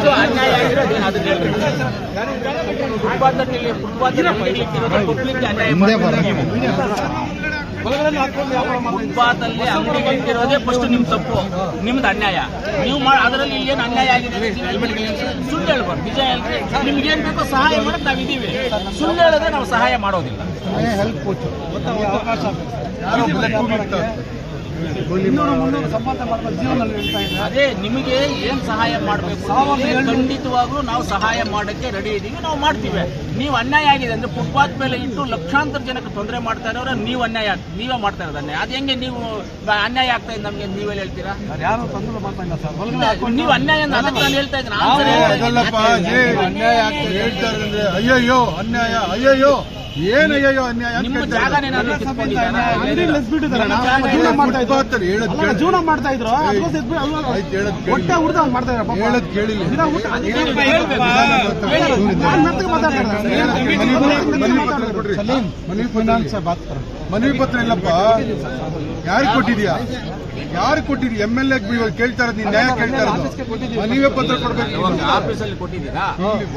ಇದು ಅನ್ಯಾಯ ಆಗಿರೋದು ಅದನ್ನ ಹೇಳ್ರಿ. ಫುಟ್ಪಾತ್ನಲ್ಲಿ ಫುಟ್ಪಾತ್ ಪಬ್ಲಿಕ್ ಅನ್ಯಾಯ ಫುಟ್ಪಾತ್ ಅಂಗಡಿ ಇಟ್ಟಿರೋದೇ ಫಸ್ಟ್ ನಿಮ್ ತಪ್ಪು ನಿಮ್ದು ಅನ್ಯಾಯ. ನೀವು ಅದರಲ್ಲಿ ಏನು ಅನ್ಯಾಯ ಆಗಿದೆ. ಸುಳ್ಳು ಹೇಳ್ಬಾರ್ದು. ನಿಜ ಹೇಳ್ರಿ. ನಿಮ್ಗೆ ಏನ್ ಬೇಕೋ ಸಹಾಯ ಮಾಡಕ್ ನಾವಿದ್ದೀವಿ. ಸುಳ್ಳು ಹೇಳಿದ್ರೆ ನಾವು ಸಹಾಯ ಮಾಡೋದಿಲ್ಲ. ಅದೇ ನಿಮಗೆ ಏನು ಸಹಾಯ ಮಾಡಬೇಕು? ಖಂಡಿತವಾಗ್ಲೂ ನಾವು ಸಹಾಯ ಮಾಡಕ್ಕೆ ರೆಡಿ ಇದೀವಿ ನಾವು ಮಾಡ್ತೀವಿ. ನೀವು ಅನ್ಯಾಯ ಆಗಿದೆ ಅಂದ್ರೆ ಫುಟ್ಪಾತ್ ಮೇಲೆ ಇಟ್ಟು ಲಕ್ಷಾಂತರ ಜನಕ್ಕೆ ತೊಂದರೆ ಮಾಡ್ತಾ ಇರೋರು ನೀವು ಅನ್ಯಾಯ ನೀವೇ ಮಾಡ್ತಾ ಇರೋದನ್ನೇ ಅನ್ಯಾಯ. ಅದು ಹೆಂಗೆ ನೀವು ಅನ್ಯಾಯ ಆಗ್ತಾ ಇದೆ ನಮ್ಗೆ ನೀವೇ ಹೇಳ್ತೀರಾ? ಯಾರು ತೊಂದರೆ ಮಾಡ್ತಾ ಇಲ್ಲ ಸರ್. ನೀವು ಅನ್ಯಾಯ ಅಂತ ಅದಕ್ಕೆ ನಾನು ಹೇಳ್ತಾ ಇದ್ದೀನಿ. ಅಜಯ್ ಅನ್ಯಾಯ ಅಯ್ಯಯ್ಯೋ ಅನ್ಯಾಯ ಅಯ್ಯಯ್ಯೋ. ಏನ್ ಅಯ್ಯಯ್ಯೋ ಅನ್ಯಾಯ ಜೀವನ ಮಾಡ್ತಾ ಇದ್ರು. ಹೊಟ್ಟೆ ಮಾಡ್ತಾ. ಹೇಳೋದ್ ಕೇಳಿಲ್ಲ ಮನವಿ ಪತ್ರ ಮನವಿ ಪತ್ರ ಇಲ್ಲಪ್ಪ ಯಾರಿಗೆ ಕೊಟ್ಟಿದ್ಯಾ ಯಾರು ಕೊಟ್ಟಿದ್ರು ಎಂ ಎಲ್ ಎ ಕೇಳ್ತಾ ಇರೋದು ನೀನ್ ನ್ಯಾಯ ಕೇಳ್ತಾ ಇರೋದು? ಮನವಿ ಪತ್ರ ಕೊಡ್ಬೇಕು. ಇವಾಗ ಆಫೀಸಲ್ಲಿ ಕೊಟ್ಟಿದ್ದೀರಾ?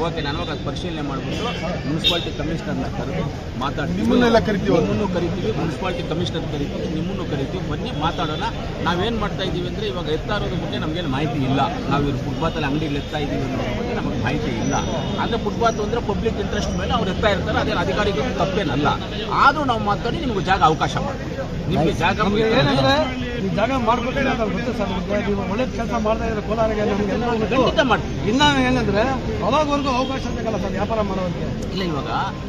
ಓಕೆ ನಾನು ಅದು ಪರಿಶೀಲನೆ ಮಾಡ್ಬಿಟ್ಟು ಮುನ್ಸಿಪಾಲಿಟಿ ಕಮಿಷನರ್ನ ಕರೆದು ಮಾತಾಡ್ತೀವಿ ನಿಮ್ಮನ್ನೆಲ್ಲ ಕರಿತೀವಿ. ನಿಮ್ಮನ್ನು ಕರಿತೀವಿ ಮುನ್ಸಿಪಾಲಿಟಿ ಕಮಿಷನರ್ ಕರಿತೀವಿ ನಿಮ್ಮನ್ನು ಕರಿತೀವಿ. ಬನ್ನಿ ಮಾತಾಡೋಣ. ನಾವೇನು ಮಾಡ್ತಾ ಇದ್ದೀವಿ ಅಂದರೆ ಇವಾಗ ಎತ್ತಾ ಇರೋದ್ರ ಬಗ್ಗೆ ನಮಗೇನು ಮಾಹಿತಿ ಇಲ್ಲ. ನಾವು ಇವ್ರು ಫುಟ್ಪಾತಲ್ಲಿ ಅಂಗಡಿಲಿ ಎತ್ತಾ ಇದ್ದೀವಿ ಅನ್ನೋದ್ರ ಬಗ್ಗೆ ನಮಗೆ ಮಾಹಿತಿ ಇಲ್ಲ. ಅಂದರೆ ಫುಟ್ಪಾತ್ ಅಂದರೆ ಪಬ್ಲಿಕ್ ಇಂಟ್ರೆಸ್ಟ್ ಮೇಲೆ ಅವ್ರು ಎತ್ತಾ ಇರ್ತಾರೆ ಅದೇ ಅಧಿಕಾರಿಗಳು ತಪ್ಪೇನಲ್ಲ. ಆದರೂ ನಾವು ಮಾತಾಡಿ ನಿಮ್ಗೆ ಜಾಗ ಅವಕಾಶ ಮಾಡ್ತೀವಿ. ನಿಮಗೆ ಜಾಗ ಈ ಜಾಗ ಮಾಡ್ಬೇಕಂದ್ರೆ ಅದು ಗೊತ್ತು ಸರ್ ನೀವು ಒಳ್ಳೆ ಕೆಲಸ ಮಾಡ್ತಾ ಇದ್ರೆ ಕೋಲಾರಿಗೆ ನಮ್ಗೆ ಎಲ್ಲ ಗೊತ್ತು. ಖಂಡಿತ ಮಾಡ್ತೀವಿ. ಇನ್ನ ಏನಂದ್ರೆ ಅವಾಗವರೆಗೂ ಅವಕಾಶ ಬೇಕಲ್ಲ ಸರ್ ವ್ಯಾಪಾರ ಮಾಡೋದಕ್ಕೆ. ಇಲ್ಲ ಇವಾಗ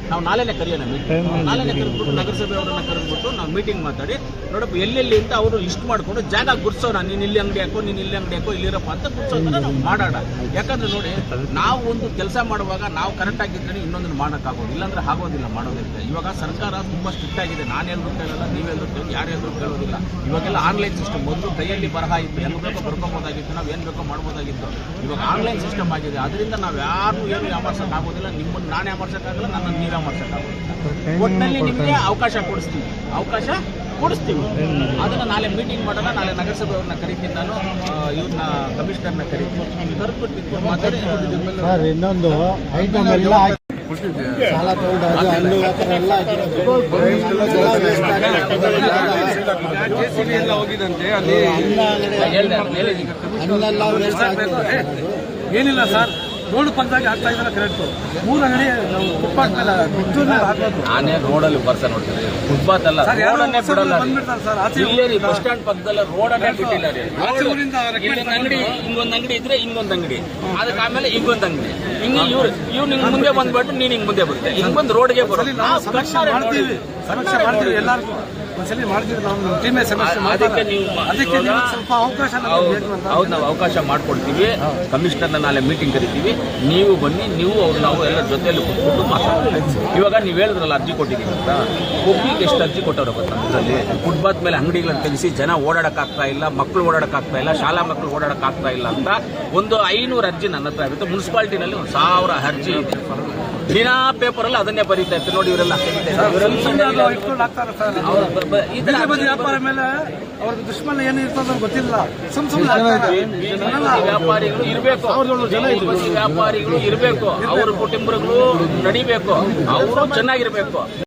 ನಾವು ನಾಳೆನೇ ಕರೆಯೋಣ ನಾಳೆನೇ ಕರೆದ್ಬಿಟ್ಟು ನಗರಸಭೆ ಅವರನ್ನ ಕರೆದ್ಬಿಟ್ಟು ಮೀಟಿಂಗ್ ಮಾತಾಡಿ, ನೋಡಪ್ಪ, ಎಲ್ಲೆಲ್ಲಿ ಅಂತ ಅವರು ಲಿಸ್ಟ್ ಮಾಡಿಕೊಂಡು ಜಾಗ ಗುರ್ಸೋಣ, ನೀನು ಇಲ್ಲಿ ಅಂಗಡಿ ಹಾಕೋ, ನೀನು ಇಲ್ಲಿ ಅಂಗಡಿ ಹಾಕೋ, ಇಲ್ಲಿರಪ್ಪ ಅಂತ ಗುರ್ಸೋದನ್ನ ನಾವು ಮಾಡೋಣ. ಯಾಕಂದ್ರೆ ನೋಡಿ, ನಾವು ಒಂದು ಕೆಲಸ ಮಾಡುವಾಗ ನಾವು ಕರೆಕ್ಟ್ ಆಗಿದ್ರೆ ಇನ್ನೊಂದನ್ನು ಮಾಡೋಕ್ಕಾಗೋದು. ಇಲ್ಲಾಂದ್ರೆ ಆಗೋದಿಲ್ಲ ಮಾಡೋದಿಲ್ಲ ಇವಾಗ ಸರ್ಕಾರ ತುಂಬ ಸ್ಟ್ರಿಕ್ಟ್ ಆಗಿದೆ. ನಾನೆಲ್ಲರೂ ಕೇಳಲ್ಲ ನೀವೆಲ್ಲರೂ ಯಾರು ಯಾರೆಲ್ಲರೂ ಕೇಳೋದಿಲ್ಲ. ಇವಾಗೆಲ್ಲ ಆನ್ಲೈನ್ ಸಿಸ್ಟಮ್ ಮೊದಲು ಕೈಯಲ್ಲಿ ಬರಹ ಇತ್ತು. ಎಲ್ಲ ಬೇಕೋ ಬರ್ಕೋಬೋದಾಗಿತ್ತು, ನಾವು ಏನು ಬೇಕೋ ಮಾಡ್ಬೋದಾಗಿತ್ತು. ಇವಾಗ ಆನ್ಲೈನ್ ಸಿಸ್ಟಮ್ ಆಗಿದೆ. ಅದರಿಂದ ನಾವು ಯಾರು ಏನು ಯಾಮಾರ್ಸೋಕ್ಕಾಗೋದಿಲ್ಲ ನಿಮ್ಮನ್ನು ನಾನೇ ಯಾಮಾರ್ಸೋಕ್ಕಾಗಲ್ಲ ನನ್ನ ನೀವು ಯಾಮಾರ್ಸೋಕ್ಕಾಗೋದಿಲ್ಲ ಒಟ್ಟಿನಲ್ಲಿ ನಿಮಗೆ ಅವಕಾಶ ಕೊಡಿಸ್ತೀವಿ. ಅವಕಾಶ ಕೊಡಿಸ್ತೀವಿ. ಅದನ್ನು ನಾಳೆ ಮೀಟಿಂಗ್ ಮಾಡೋಣ ನಾಳೆ ನಗರಸಭೆಯವ್ರನ್ನ ಕರಿತೀನಿ ನಾನು ಇವ್ರನ್ನ ಕಮಿಷನರ್ನ ಕರಿತೀನಿ ಕರೆದ್ಬಿಟ್ಟು ಮಾತಾಡಿ ಸರ್ ಇನ್ನೊಂದು ಸಾಲ ತಗೊಂಡು ಅದು ಎಲ್ಲ. ಎಲ್ಲ ಹೋಗಿದಂತೆ ಅಲ್ಲಿ. ಏನಿಲ್ಲ ಸರ್. ರೋಡ್ ಪಕ್ಕದಾಗಿ ಆಗ್ತಾ ಕರೆಕ್ಟ್ ಮೂರು ಅಂಗಡಿ ನಾವು ಫುಟ್ಪಾತ್ ಮೇಲೆ ಹಾಕೋದು ನಾನೇ ರೋಡಲ್ಲಿ ಬರ್ಸ ನೋಡ್ತೀನಿ. ಫುಟ್ಪಾತ್ ಅಲ್ಲ ಸರ್ ಯಾರೋ ರೋಡನ್ನೇ ಬಿಡಲ್ಲ. ರೀ. ಬಂದ್ಬಿಡ್ತಾರೆ ಸರ್ ಆಚೆ ಇಲ್ಲೇ ರೀ ಬಸ್ ಸ್ಟ್ಯಾಂಡ್ ಪಕ್ಕದಲ್ಲ ರೋಡನ್ನೇ ಬಿಟ್ಟಿಲ್ಲ ರೀ. ಆಚೆ ಊರಿಂದ ಇಲ್ಲೊಂದು ಅಂಗಡಿ ಹಿಂಗೊಂದು ಅಂಗಡಿ ಇದ್ರೆ ಹಿಂಗೊಂದು ಅಂಗಡಿ. ಅದಕ್ಕೆ ಆಮೇಲೆ ಹಿಂಗೊಂದು ಅಂಗಡಿ. ಹಿಂಗೆ ಇವ್ರು ಇವ್ರು ನಿಂಗೆ ಮುಂದೆ ಬಂದ್ಬಿಟ್ಟು ನೀನು ಹಿಂಗೆ ಮುಂದೆ ಬರುತ್ತೆ. ಹಿಂಗೆ ಬಂದು ರೋಡ್ಗೆ ಬರೋದು. ನಾವು ಸಮೀಕ್ಷೆ ಮಾಡ್ತೀವಿ. ಸಮೀಕ್ಷೆ ಮಾಡ್ತೀವಿ ಎಲ್ಲರಿಗೂ. ಒಂದ್ಸಲಿ ಮಾಡ್ತೀವಿ ನಾವು ಟೀಮೇ ಸಮೀಕ್ಷೆ ಅದಕ್ಕೆ ಮಾಡ್ತಾರೆ. ನೀವು ಅದಕ್ಕೆ ನೀವು ಇವಾಗ- ಸ್ವಲ್ಪ ಅವಕಾಶ ನಮ್ಗೆ ಹೌದು. ಬೇಕು ಅಂತ. ಹೌದು ನಾವು ಅವಕಾಶ ಮಾಡ್ಕೊಡ್ತೀವಿ. ಕಮಿಷನರ್ನ ನಾಳೆ ಮೀಟಿಂಗ್ ಕರಿತೀವಿ. ನೀವು ಬನ್ನಿ ನೀವು ಅವ್ರು ನಾವು ಎಲ್ಲ ಜೊತೆಯಲ್ಲಿ ಕೂತ್ಕೊಂಡು ಮಾತಾಡ್ತೀವಿ. ಇವಾಗ ನೀವು ಹೇಳಿದ್ರಲ್ಲ ಅರ್ಜಿ ಕೊಟ್ಟಿದ್ದೀವಿ ಅಂತ. ಒಬ್ಬಿಗೆ ಎಷ್ಟು ಅರ್ಜಿ ಕೊಟ್ಟವ್ರೆ ಗೊತ್ತಾ? ಇದರಲ್ಲಿ ಫುಟ್ಬಾತ್ ಮೇಲೆ ಅಂಗಡಿಗಳನ್ನು ತೆಗೆಸಿ ಜನ ಓಡಾಡೋಕ್ಕಾಗ್ತಾ ಇಲ್ಲ ಮಕ್ಕಳು ಓಡಾಡೋಕ್ಕಾಗ್ತಾ ಇಲ್ಲ ಶಾಲಾ ಮಕ್ಕಳು ಓಡಾಡೋಕ್ಕಾಗ್ತಾ ಇಲ್ಲ ಅಂತ ಒಂದು ಐನೂರು ಅರ್ಜಿ ನನ್ನ ಹತ್ರ ಆಗುತ್ತೆ. ಮುನ್ಸಿಪಾಲ್ಟಿನಲ್ಲಿ ಒಂದು ಸಾವಿರ ಅರ್ಜಿ ಇದೆ. ದಿನಾ ಪೇಪರಲ್ಲಿ ಅದನ್ನೇ ಬರೀತಾ ಇತ್ತು ನೋಡಿ ಇವರೆಲ್ಲ ವ್ಯಾಪಾರ ಮೇಲೆ ಅವ್ರ ದುಶ್ಮನ ಏನು ಇರ್ತದೆ ಗೊತ್ತಿಲ್ಲ. ಸುಮ್ ವ್ಯಾಪಾರಿಗಳು ಇರಬೇಕು. ವ್ಯಾಪಾರಿಗಳು ಇರಬೇಕು. ಅವ್ರ ಕುಟುಂಬಗಳು ನಡಿಬೇಕು. ಅವರು ಚೆನ್ನಾಗಿರ್ಬೇಕು.